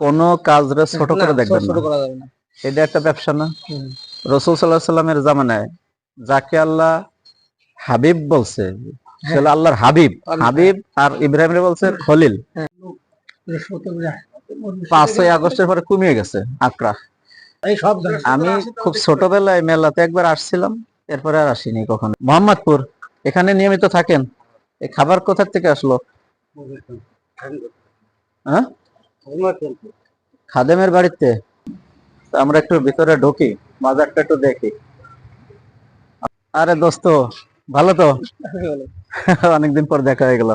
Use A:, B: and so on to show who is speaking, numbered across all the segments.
A: কোন কাজরে ছোট করে দেখবেন না। এটা একটা ব্যবসা না। রসুল সাল্লাহ সাল্লামের জামানায় যাকে আল্লাহ হাবিব বলছে সে হলো আল্লাহর হাবিব।
B: হাবিব।
A: আর ইব্রাহিম বলছে খলিল। পাঁচই আগস্টের পরে কমিয়ে গেছে আকরা
B: সব
A: আমি খুব ছোটবেলায় মেলাতে একবার আসছিলাম এরপরে আর আসিনি কখনো। মোহাম্মদপুর এখানে নিয়মিত থাকেন। এই খাবার কোথার থেকে আসলো? হ্যাঁ। খাদেমের বাড়িতে? আমরা একটু ভিতরে ঢুকি বাজারটা একটু দেখি। আরে দোস্ত ভালো তো? অনেকদিন পর দেখা হয়ে গেল।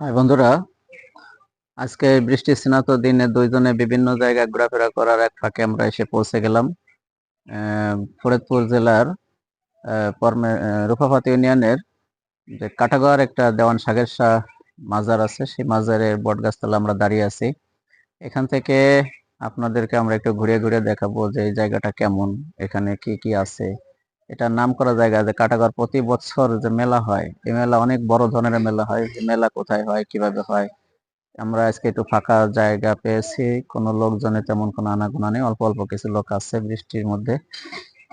A: হাই বন্ধুরা আজকে বৃষ্টি স্নাত দিনে দুইজনে বিভিন্ন জায়গায় ঘোরাফেরা করার এক ফাঁকে আমরা এসে পৌঁছে গেলাম। ফরিদপুর জেলার আহ, ইউনিয়নের যে কাটাগড় একটা দেওয়ান সাগের শাহ মাজার আছে সেই মাজারের বটগাছতলা আমরা দাঁড়িয়ে আছি। এখান থেকে আপনাদেরকে আমরা একটু ঘুরে ঘুরে দেখাবো যে এই জায়গাটা কেমন এখানে কি কি আছে। এটা নাম করা জায়গা যে কাটাগড় প্রতি বছর যে মেলা হয় এই মেলা অনেক বড় ধরনের মেলা হয় মেলা কোথায় হয় কীভাবে হয় আমরা আজকে একটু ফাঁকা জায়গা পেয়েছি। কোনো লোকজনের তেমন কোনো আনাগোনা নেই। অল্প অল্প কিছু লোক আছে বৃষ্টির মধ্যে।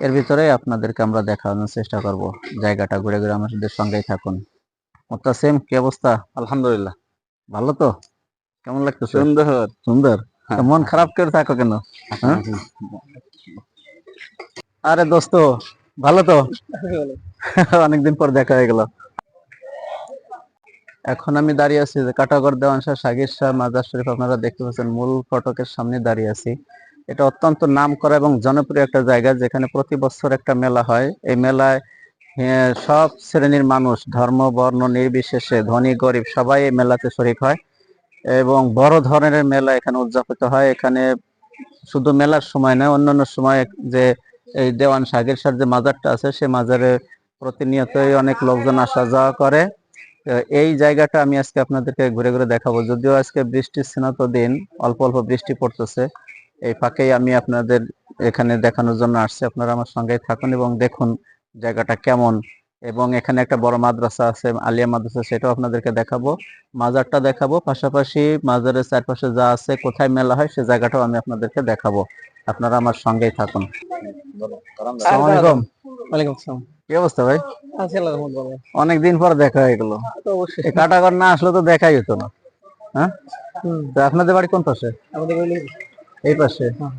A: এর ভিতরে আপনাদেরকে আমরা দেখানোর চেষ্টা করব। জায়গাটা ঘুরে ঘুরে আমাদের সঙ্গেই থাকুন। সেম কি অবস্থা?
C: আলহামদুলিল্লাহ।
A: ভালো তো? কেমন লাগতেছে?
C: সুন্দর।
A: সুন্দর? মন খারাপ করে থাকো কেন? হ্যাঁ? আরে দোস্ত ভালো তো? অনেকদিন পর দেখা হয়ে গেল। এখন আমি দাঁড়িয়ে আছি যে কাটাগড় দেওয়ান শাহ সাগির শাহ মাজার শরীফ, আপনারা দেখতে পাচ্ছেন মূল ফটকের সামনে দাঁড়িয়ে আছি। এটা অত্যন্ত নাম করা এবং জনপ্রিয় একটা জায়গা যেখানে প্রতি বছর একটা মেলা হয়। এই মেলায় সব শ্রেণির মানুষ, ধর্ম, বর্ণ, নির্বিশেষে, ধনী, গরিব, সবাই এই মেলাতে শরিক হয় এবং বড় ধরনের মেলা এখানে উদযাপিত হয়। এখানে শুধু মেলার সময় নয়, অন্যান্য সময় যে এই দেওয়ান সাগের শাহ যে মাজারটা আছে, সে মাজারে প্রতিনিয়তই অনেক লোকজন আসা যাওয়া করে। এই জায়গাটা আমি আজকে আপনাদেরকে ঘুরে ঘুরে দেখাবো। যদিও আজকে বৃষ্টির স্নাত দিন, অল্প অল্প বৃষ্টি পড়তেছে। এই ফাঁকেই আমি আপনাদের এখানে দেখানোর জন্য আসছি। আপনারা আমার সঙ্গেই থাকুন এবং দেখুন জায়গাটা কেমন। এবং এখানে একটা বড় মাদ্রাসা আছে, আলিয়া মাদ্রাসা, সেটাও আপনাদেরকে দেখাবো। মাজারটা দেখাবো। পাশাপাশি মাজারের চারপাশে যা আছে, কোথায় মেলা হয়, সে জায়গাটাও আমি আপনাদেরকে দেখাবো। আপনারা আমার সঙ্গেই থাকুন। আসসালামু আলাইকুম।
B: ওয়ালাইকুম আসসালাম।
A: কি অবস্থা ভাই?
B: আছি আল্লাহর রহমত ভালো।
A: অনেকদিন পর দেখা হয়ে গেল।
B: তো অবশ্যই।
A: এই কাটাগড় না আসলে তো দেখাই হতো না। হ্যাঁ? আপনাদের বাড়ি কোন পাশে? এই পাশে।
B: হ্যাঁ।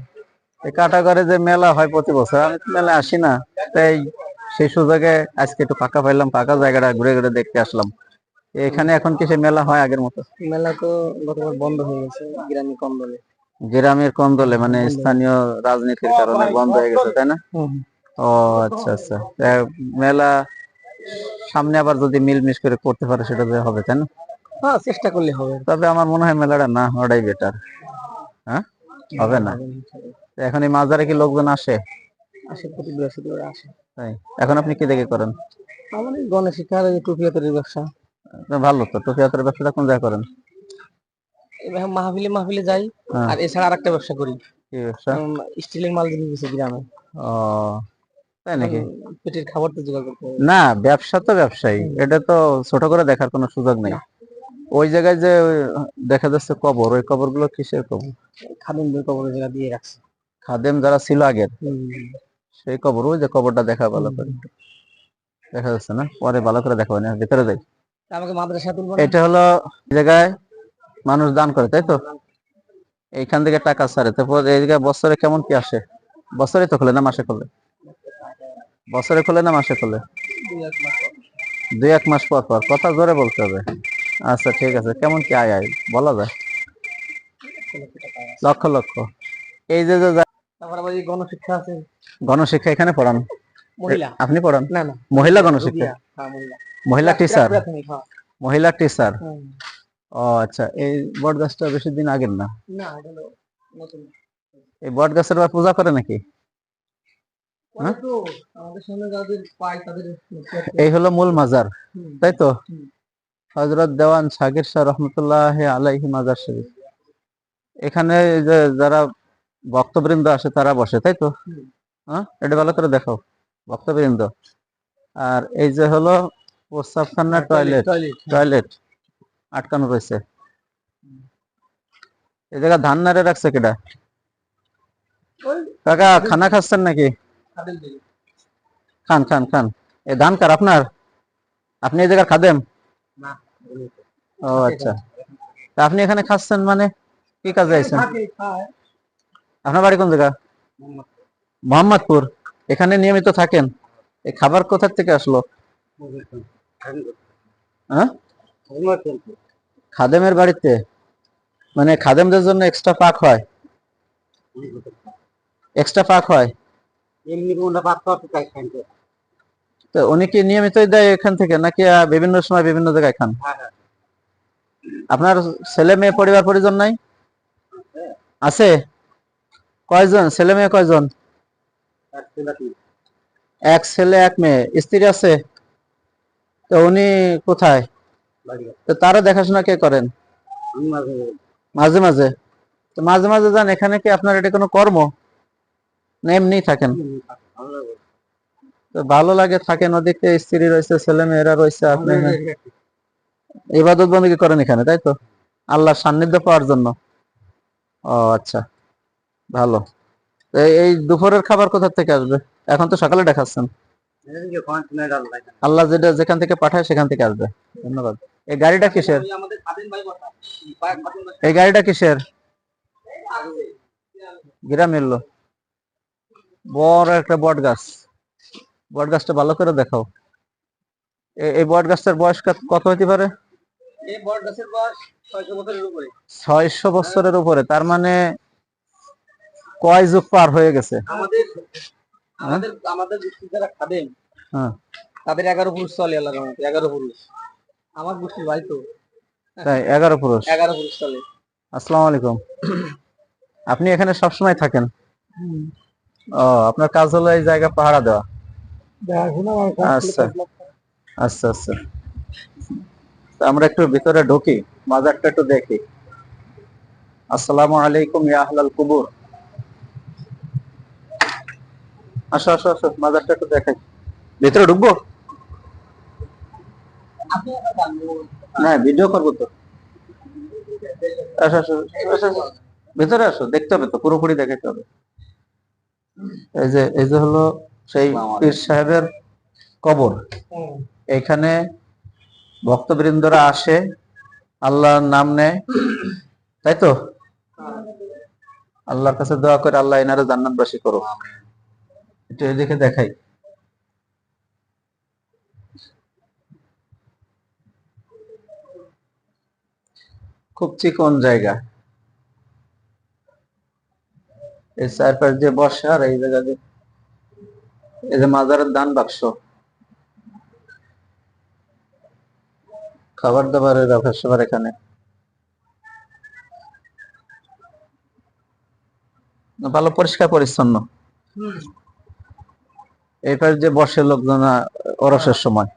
A: এই কাটাগড়ে যে মেলা হয় প্রতি বছর আমি তো মেলা আসি না। তাই সেই সুযোগে আজকে একটু ফাঁকা পাইলাম ফাঁকা জায়গাটা ঘুরে ঘুরে দেখতে আসলাম। এখানে এখন কি সে মেলা হয় আগের মতো?
B: মেলা তো গতবার বন্ধ হয়ে গেছে গ্রামে কম বলে
A: কম দলে মানে স্থানীয় রাজনীতির কারণে বন্ধ হয়ে গেছে তাই না? ও আচ্ছা আচ্ছা। মেলা সামনে আবার যদি মিলমিশ করে করতে পারে সেটা যে হবে তাই না?
B: হ্যাঁ চেষ্টা করলে হবে।
A: তবে আমার মনে হয় মেলাটা না হওয়াটাই বেটার হ্যাঁ? হবে না? এখন এই মাজারে কি লোকজন আসে?
B: আসে প্রতি বৃহস্পতিবার আসে।
A: তাই। এখন আপনি কি দেখে করেন?
B: আমাদের গণেশ শিক্ষার ওই টুপিয়া তৈরির ব্যবসা।
A: ভালো তো টুপিয়াতের ব্যবসাটা কোন জায়গায় করেন?
B: মাহফিলে মাহফিলে যাই।
A: হ্যাঁ।
B: আর এছাড়া আরেকটা ব্যবসা করি।
A: কি ব্যবসা?
B: স্টিলের মাল জিনিস দিচ্ছে গ্রামে।
A: ও তাই নাকি?
B: পেটের খাবার তো জোগাড় করতে
A: না ব্যবসা তো ব্যবসায়ী। এটা তো ছোট করে দেখার কোনো সুযোগ নেই। ওই জায়গায় যে দেখা যাচ্ছে কবর ওই কবরগুলো কিসের কবর?
B: খাদিম দুই কবরের জায়গা দিয়ে রাখছে।
A: খাদেম যারা ছিল আগের
B: হুম।
A: সেই কবর ওই যে কবরটা দেখা ভালো করে। দেখা যাচ্ছে না? পরে ভালো করে দেখা না ভিতরে যাই।
B: আমাকে মাদ্রাসা তুলবো
A: এটা হলো জায়গায় মানুষ দান করে তাই তো? এইখান থেকে টাকা ছাড়ে। তারপর এই জায়গায় বছরে কেমন কি আসে? বছরে তো খোলে না মাসে খোলে? বছরে খোলে না মাসে খোলে?
B: দুই এক মাস পর।
A: পর। কথা জোরে বলতে হবে। আচ্ছা ঠিক আছে। কেমন কি আয় আয়? বলা যায়? লক্ষ লক্ষ। এই যে যে
B: গণশিক্ষা আছে।
A: গণশিক্ষা এখানে পড়ান?
B: মহিলা।
A: আপনি পড়ান?
B: না না।
A: মহিলা গণশিক্ষা?
B: হ্যাঁ, মহিলা।
A: টিচার। মহিলা টিচার। ও আচ্ছা। এই বট গাছটা বেশি দিন আগের না? এই বট গাছের আবার পূজা করে নাকি? এই হলো মূল মাজার তাই তো? হজরত দেওয়ান সাগির শাহ রহমতুল্লাহ আলাইহি মাজার শরীফ। এখানে যে যারা ভক্তবৃন্দ আসে তারা বসে তাই তো? হ্যাঁ? এটা ভালো করে দেখাও ভক্তবৃন্দ। আর এই যে হলো প্রস্তাবখানা টয়লেট
B: টয়লেট
A: আটকানো রয়েছে। এই জায়গা ধান নাড়ে রাখছে কেটা কাকা খানা খাচ্ছেন নাকি? খান খান খান। এ ধান কার আপনার? আপনি এই জায়গার খাদেম?
B: না
A: ও আচ্ছা। তা আপনি এখানে খাচ্ছেন মানে? কি কাজে আইছেন? আপনার বাড়ি কোন জায়গা? মোহাম্মদপুর। এখানে নিয়মিত থাকেন। এই খাবার কোথার থেকে আসলো? হ্যাঁ? খাদেমের বাড়িতে? মানে খাদেমদের জন্য এক্সট্রা পাক হয়? এক্সট্রা পাক হয়?
B: তাই খাইতে
A: তো উনি কি নিয়মিতই দেয় এখান থেকে নাকি বিভিন্ন সময় বিভিন্ন জায়গায় খান?
B: হ্যাঁ হ্যাঁ।
A: আপনার ছেলে মেয়ে পরিবার পরিজন নাই? আছে। কয়জন? ছেলে মেয়ে কয়জন?
B: এক ছেলে
A: এক মেয়ে। স্ত্রী আছে? তো উনি কোথায়? তো তারা দেখাশোনা কে করেন?
B: মাঝে
A: মাঝে। মাঝে তো মাঝে মাঝে যান এখানে কি আপনার এটা কোনো কর্ম? না এমনি থাকেন?
B: ভালো লাগে।
A: তো ভালো লাগে থাকেন ওদিকে স্ত্রী রয়েছে ছেলে মেয়েরা রয়েছে আপনি ইবাদত বন্দী করেন এখানে তাই তো? আল্লাহর সান্নিধ্য পাওয়ার জন্য। ও আচ্ছা ভালো। এই- এই দুপুরের খাবার কোথা থেকে আসবে? এখন তো সকালে দেখাচ্ছেন। আল্লাহ যেটা যেখান থেকে পাঠায় সেখান থেকে আসবে। ধন্যবাদ। এই গাড়িটা কিসের? এই গাড়িটা কিসের? গ্রামের লো বড় একটা বট গাছ। বট গাছটা ভালো করে দেখাও। এই বট গাছটার বয়স কত- হতে পারে?
B: ছয়শো বছরের উপরে।
A: তার মানে কয় যুগ পার হয়ে গেছে?
B: আমাদের আমাদের আমাদের গোষ্ঠীর যারা খাদেম
A: হ্যাঁ।
B: তাদের এগারো পুরুষ চলে আল্লাহ রহমতে এগারো পুরুষ। আমার গোষ্ঠীর ভাই তো।
A: তাই এগারো পুরুষ?
B: এগারো পুরুষ চলে
A: আসসালামু আলাইকুম। আপনি এখানে সবসময় থাকেন? ও আপনার কাজ হলো এই জায়গা পাহারা দেওয়া? আচ্ছা। আচ্ছা আচ্ছা। আমরা একটু ভিতরে ঢুকি মাজারটা একটু দেখি। আসসালামু আলাইকুম ইয়া আহলাল কুবুর। আসো আসো আসো মাজারটা একটু দেখাই। ভিতরে ঢুকবো। না ভিডিও করব তো। আসো আসো আসো, আসো। ভেতরে আসো দেখতে হবে তো পুরোপুরি দেখাতে হবে। এই যে এই যে হলো সেই পীর সাহেবের কবর। এখানে ভক্তবৃন্দরা আসে আল্লাহর নাম নেয়। তাই তো? আল্লাহর কাছে দোয়া করে আল্লাহ এনারে জান্নাতবাসী করো একটু এদিকে দেখাই। খুব চিকন জায়গা। এই চারপাশ দিয়ে বসে আর এই জায়গা দিয়ে এই যে মাজারের দান বাক্স। খাবার দাবারের ব্যবসা এখানে। ভালো, পরিষ্কার, পরিচ্ছন্ন। এই পাশে যে বসে লোকজন আহ, ওরসের সময়।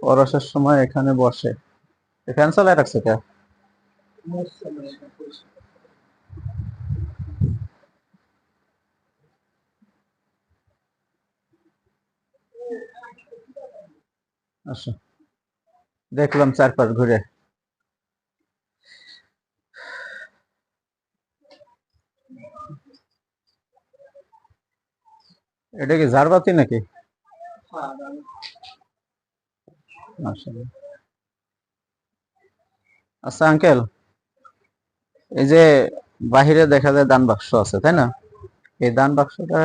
A: ওরসের সময় এখানে বসে। এখানে চলে রাখছে কে? আচ্ছা দেখলাম চারপাশ ঘুরে। এটা কি ঝাড়বাতি নাকি? আচ্ছা আঙ্কেল এই যে বাহিরে দেখা যায় দান বাক্স আছে তাই না? এই দান বাক্সটা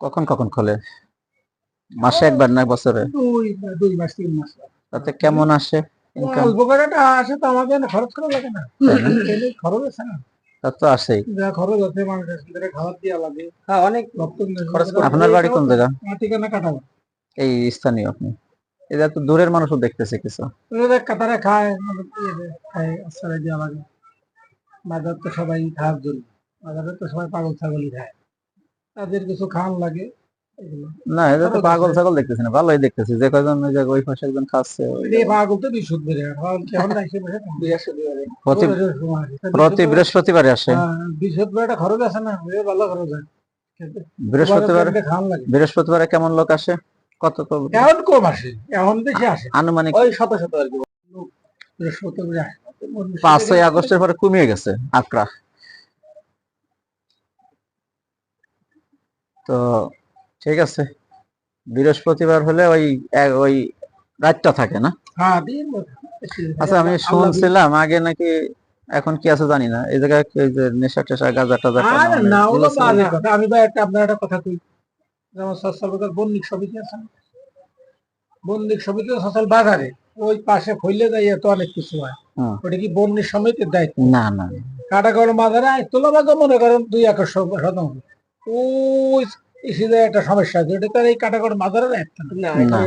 A: কখন কখন খোলে? মাসে একবার না বছরে?
B: দুই দুই মাস তিন মাস।
A: তাতে কেমন আসে ইনকাম
B: অল্প করে আসে তো আমাকে খরচ করা লাগে না। খরচ আছে না।
A: তা তো আসেই
B: যা খরচ আছে মানুষের ভিতরে খাবার দেওয়া লাগে। হ্যাঁ অনেক খরচ
A: আপনার বাড়ি কোন জায়গা?
B: ঠিকানা কাটাবো
A: এই স্থানীয় আপনি। এটা তো দূরের মানুষও দেখতেছে কিছু।
B: ওদের কাতারে খায় ইয়েতে খায় আশ্রয় দেওয়া লাগে। বাজার তো সবাই খাওয়ার জন্য বাজারে তো সবাই পাগল ছাগলই খায়। তাদের কিছু খান লাগে।
A: না এটা তো পাগল ছাগল দেখতেছি না ভালোই দেখতেছি। যে কয়জন ওই ওই পাশে একজন খাচ্ছে
B: পাগল তো বিশুদ্ধ
A: প্রতি বৃহস্পতিবারে আসে
B: বৃহস্পতিবারটা খরচ আছে না ভালো খরচ হয়
A: বৃহস্পতিবার বৃহস্পতিবারে কেমন লোক আসে? কত কত
B: এখন কম আসে এখন বেশি আসে।
A: আনুমানিক
B: ওই শত শত আর কি বৃহস্পতিবার আসে।
A: পাঁচই আগস্টের পরে কমিয়ে গেছে আকরা তো ঠিক আছে। বৃহস্পতিবার হলে ওই ওই রাতটা থাকে না?
B: হ্যাঁ।
A: আচ্ছা আমি শুনছিলাম আগে নাকি এখন কি আছে জানি না। এই জায়গায় নেশা টেশা গাঁজা টাজা
B: না ওগুলো বাজে কথা। আমি ভাই একটা আপনার একটা কথা কই। যেমন সসালবাজার বন্দিক সমিতি আছে? বন্দিক সমিতি সসাল বাজারে। ওই পাশে ফইলে যাই তো অনেক কিছু হয়। ওটা কি বন্দিক সমিতির দায়িত্ব?
A: না না।
B: কাটাগড় বাজারে তোলা বাজা মনে করেন দুই একর শত- শতাংশ। ওই ইসিদের একটা সমস্যা আছে। ওটা তার এই কাটাগড় বাজারের না।
A: না।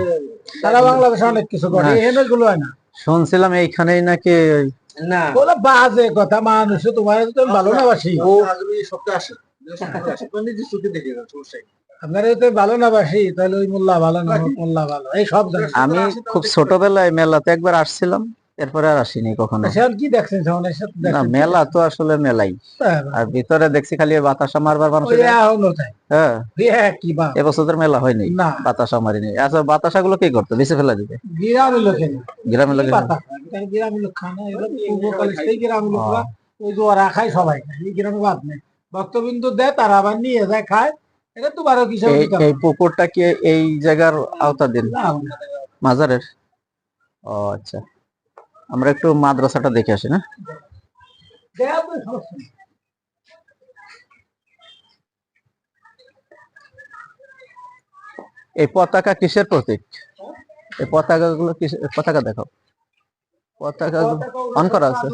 B: সারা বাংলাদেশে অনেক কিছু করে। এখানে গুলো হয় না।
A: শুনছিলাম এইখানেই নাকি
B: না। বাজে কথা মানুষ তোমার তো ভালো না বাসি? আপনারা তো ভালো না তাহলে ওই মোল্লা ভালো না মোল্লা ভালো এই সব জানে।
A: আমি খুব ছোটবেলায় মেলাতে একবার আসছিলাম। এরপরে আর আসিনি কখনো।
B: সেখানে কি দেখছেন
A: না মেলা তো আসলে মেলাই।
B: হ্যাঁ,
A: আর ভিতরে দেখছি খালি বাতাসা মারবার মানুষ হ্যাঁ
B: হ্যাঁ,
A: এবছর মেলা হয়নি বাতাসা মারিনি। আচ্ছা বাতাসা গুলো কি করতো? বেঁচে ফেলা দিবে
B: গ্রামের লোকে
A: গ্রামের লোকে
B: গ্রামের লোক খানা এগুলো পূর্বকালে সেই গ্রামের লোকরা ওই যে ওরা খায় সবাই এই গ্রামে বাদ নেই। ভক্তবিন্দু দেয় তারা আবার নিয়ে যায় খায়। এটা তো বারো
A: এই পুকুরটা কি এই জায়গার আওতাধীন মাজারের? ও আচ্ছা। আমরা একটু মাদ্রাসাটা দেখে আসি, না। এই পতাকা কিসের প্রতীক? এই পতাকা গুলো পতাকা দেখাও পতাকা অন করা আছে।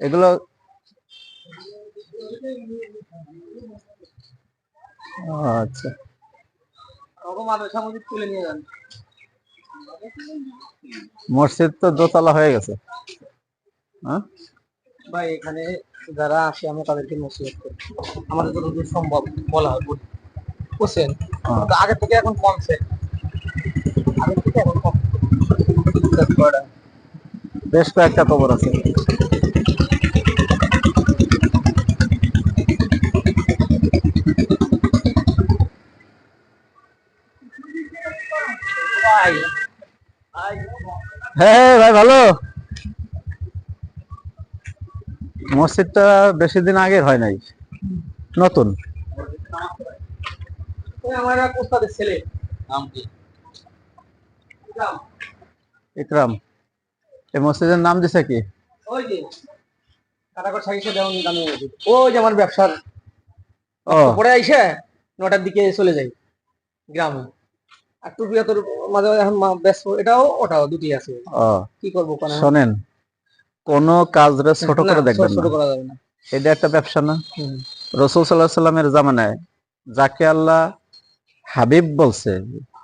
A: এগুলো আচ্ছা। মসজিদ তো দোতলা হয়ে গেছে। হ্যাঁ?
B: ভাই এখানে যারা আসে আমরা তাদেরকে নসিহত করি আমাদের যতদূর সম্ভব বলা হয় বুঝছেন?
A: হ্যাঁ।
B: আগে থেকে এখন কমছে আগে থেকে এখন কম।
A: বেশ কয়েকটা খবর আছে।
B: ভাই
A: ভালো? মসজিদটা বেশি দিন আগের হয় নাই। নতুন?
B: ছেলে।
A: ইকরাম। এই মসজিদের নাম দিছে কি?
B: ওই যে ওই যে আমার ব্যবসার
A: ও।
B: পরে আইসে নটার দিকে চলে যাই গ্রামে। আর টুপিয়া তোর মাঝে মাঝে এখন ব্যস্ত এটাও ওটাও দুটি আছে। কি করব কোন
A: শোনেন কোন কাজরে ছোট করে দেখবেন
B: ছোট
A: না।
B: করা যাবে না।
A: এটা একটা ব্যবসা না? রসুল সাল্লাহ সাল্লামের জামানায় যাকে আল্লাহ হাবিব বলছে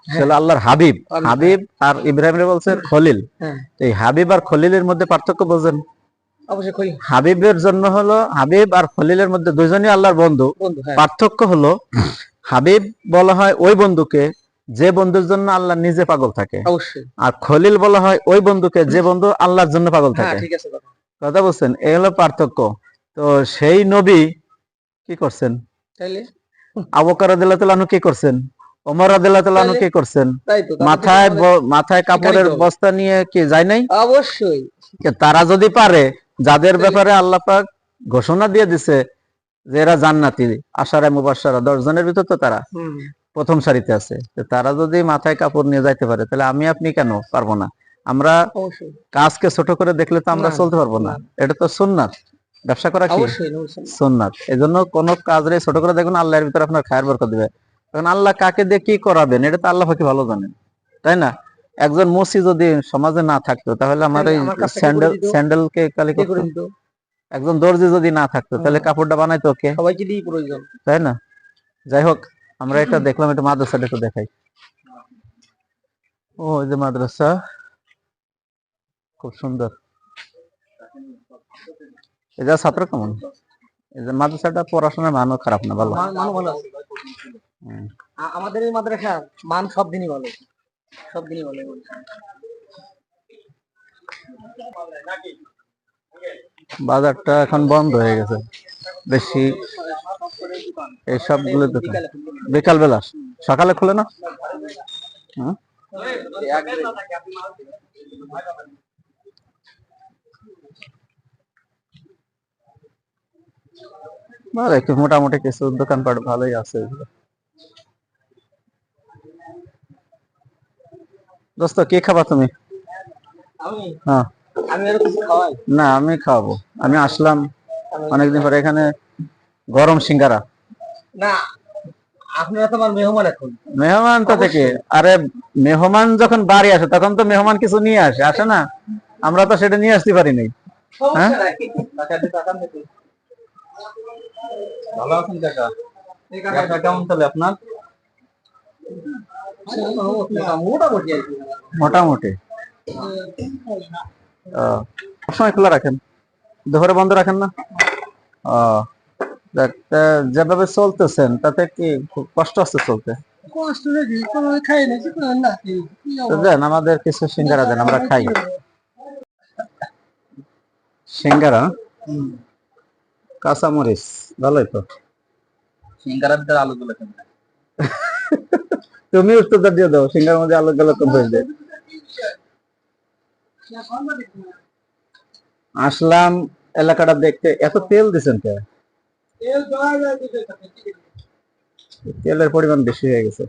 A: সে আল্লাহর হাবিব।
B: হাবিব,
A: আর ইব্রাহিম বলছে খলিল।
B: হ্যাঁ।
A: এই হাবিব আর খলিলের মধ্যে পার্থক্য বোঝেন।
B: অবশ্যই
A: হাবিবের জন্য হলো হাবিব আর খলিলের মধ্যে দুইজনই আল্লাহর বন্ধু।
B: বন্ধু হ্যাঁ।
A: পার্থক্য হলো হাবিব বলা হয় ওই বন্ধুকে যে বন্ধুর জন্য আল্লাহ নিজে পাগল থাকে।
B: অবশ্যই।
A: আর খলিল বলা হয় ওই বন্ধুকে যে বন্ধু আল্লাহর জন্য পাগল
B: হ্যাঁ
A: থাকে।
B: কথা।
A: বলছেন এই হলো পার্থক্য। তো সেই নবী কি করছেন? আবকার আনু কি করছেন? ওমর আনু কি করছেন? মাথায় মাথায় কাপড়ের। বস্তা নিয়ে কি যায় নাই?
B: অবশ্যই।
A: তারা যদি পারে যাদের ব্যাপারে আল্লাহ পাক ঘোষণা দিয়ে দিছে যে এরা জান্নাতি আশারা মুবাসারা দশ জনের ভিতর তো তারা। প্রথম সারিতে আছে। তো তারা যদি মাথায় কাপড় নিয়ে যাইতে পারে তাহলে আমি আপনি কেন পারব না? আমরা কাজকে ছোট করে দেখলে তো আমরা চলতে পারব না। এটা তো সুন্নাত। ব্যবসা করা কি? সুন্নাত। এই জন্য কোন কাজরে ছোট করে দেখুন আল্লাহর ভিতরে আপনার খায়ের বরকত দিবে। কারণ আল্লাহ কাকে দিয়ে কি করাবেন এটা তো আল্লাহ পাকি ভালো জানেন। তাই না? একজন মুসি যদি সমাজে না থাকতো তাহলে আমার ওই
B: আমার
A: স্যান্ডেল। স্যান্ডেলকে কালি
B: কে করে
A: করতো। একজন দর্জি যদি না থাকতো তাহলে কাপড়টা বানাইতো কে?
B: সবাইকে প্রয়োজন।
A: তাই না? যাই হোক আমরা এটা দেখলাম এটা মাদ্রাসাটা একটু দেখাই। ও এই যে মাদ্রাসা। খুব সুন্দর। যে ছাত্র কেমন? এই যে মাদ্রাসাটা পড়াশোনার মানও খারাপ না ভালো।
B: মান- ভালো আছে।
C: আমাদের এই মাদ্রাসা মান সব দিনই ভালো। সব দিনই ভালো।
A: বাজারটা এখন বন্ধ হয়ে গেছে। বেশি এই সবগুলো দোকান বিকাল বেলা সকালে খুলে না? ভালো একটু মোটামুটি কিছু দোকানপাট ভালোই আছে। দোস্ত কি খাবা তুমি? হ্যাঁ।
C: আমি আরও কিছু খাওয়াই?
A: না আমি খাওয়াবো। আমি আসলাম অনেকদিন পরে। এখানে গরম সিঙ্গারা।
C: না আপনারা তো আমার মেহমান এখন।
A: মেহমান তো থেকে আরে মেহমান যখন বাড়ি আসে তখন তো মেহমান কিছু নিয়ে আসে। আসে না? আমরা তো সেটা নিয়ে আসতে পারি নাই। হ্যাঁ? ভালো আছেন কাকা? ব্যবসা কেমন চলে আপনার?
C: মোটামুটি।
A: মোটামুটি। ও, সবসময় খোলা রাখেন। দুপুরে বন্ধ রাখেন না। যেভাবে চলতেছেন তাতে কি খুব কষ্ট আছে চলতে? দেন আমাদের কিছু সিঙ্গারা দেন আমরা খাই। সিঙ্গারা? কাঁচামরিচ ভালোই তো।
C: সিঙ্গারার ভিতরে আলু গুলো
A: তুমি উত্তরটা দিয়ে দাও সিঙ্গার মধ্যে আলু গেল কম হয়ে যায় আসলাম এলাকাটা দেখতে। এত তেল দিচ্ছেন কে? তেলের পরিমাণ বেশি হয়ে গেছে।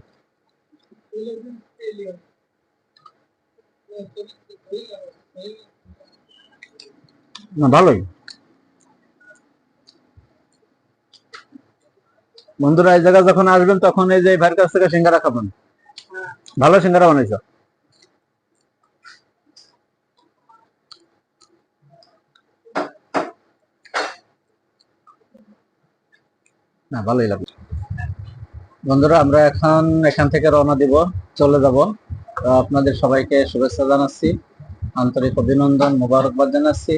A: না? ভালোই। বন্ধুরা এই জায়গা যখন আসবেন তখন এই যে ভাইয়ের কাছ থেকে সিঙ্গারা খাবেন। ভালো সিঙ্গারা বানাইছ? না, ভালোই লাগবে বন্ধুরা, আমরা এখন এখান থেকে রওনা দিব, চলে যাব। আপনাদের সবাইকে শুভেচ্ছা জানাচ্ছি, আন্তরিক অভিনন্দন, মোবারকবাদ জানাচ্ছি।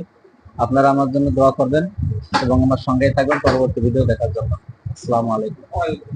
A: আপনারা আমার জন্য দোয়া করবেন এবং আমার সঙ্গেই থাকবেন। পরবর্তী ভিডিও দেখার জন্য। আসসালামু আলাইকুম।